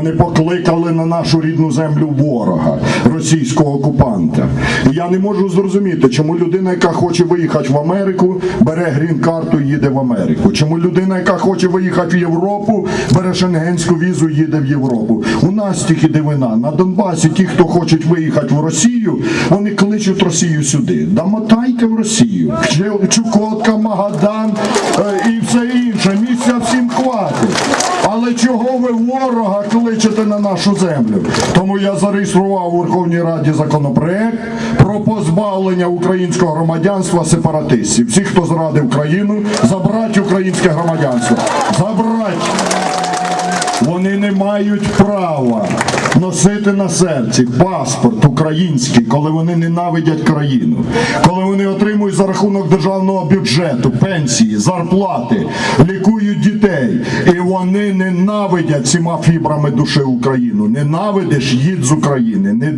Вони покликали на нашу рідну землю ворога, російського окупанта. І я не можу зрозуміти, чому людина, яка хоче виїхати в Америку, бере грін-карту і їде в Америку. Чому людина, яка хоче виїхати в Європу, бере шенгенську візу і їде в Європу. У нас тільки дивина. На Донбасі ті, хто хочуть виїхати в Росію, вони кличуть Росію сюди. Да мотайте в Росію. Чукотка, Магадан Але чого ви ворога кличете на нашу землю? Тому я зареєстрував у Верховній Раді законопроект про позбавлення українського громадянства сепаратистів. Всі, хто зрадив країну, забрати українське громадянство. Забрати. Вони не мають права носити на серці паспорт український, коли вони ненавидять країну, коли вони отримують за рахунок державного бюджету, пенсії, зарплати, лікують дітей, вони ненавидять всіма фібрами душі Україну. Ненавидиш, їдь з України, не,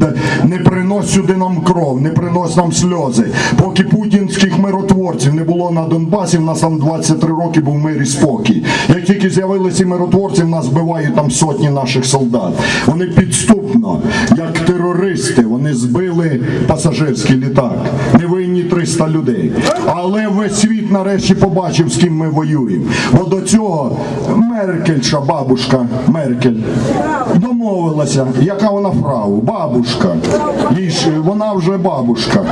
не принось сюди нам кров, не принось нам сльози. Поки путінських миротворців не було на Донбасі, в нас там 23 роки був мир і спокій. Як тільки з'явилися миротворці, в нас вбивають там сотні наших солдат. Вони підступно, як терористи, вони збили пасажирський літак. Невинні 300 людей. Але весь світ нарешті побачив, з ким ми воюємо. Бо до цього Меркельша, бабушка Меркель, домовилася, яка вона фрау, бабушка. Їй вона вже бабушка.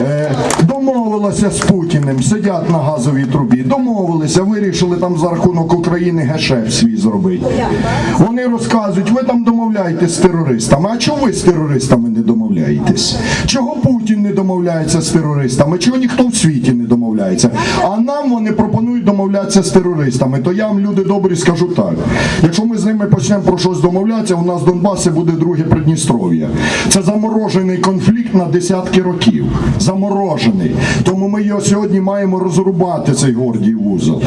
Е, домовилася з Путіним, сидять на газовій трубі, домовилися, вирішили там за рахунок України гешеф свій зробити. Вони розказують, ви там домовляєтесь з терористами. А чого ви з терористами не домовляєтесь? Чого Путін не домовляється з терористами? Чого ніхто в світі не домовляється? А нам вони пропонують домовлятися з терористами. То я вам, люди добрі, скажу так. Якщо ми з ними почнемо про щось домовлятися, у нас Донбас це буде друге Придністров'я. Це заморожений конфлікт на десятки років. Заморожений. Тому ми його сьогодні маємо розрубати цей гордій вузол.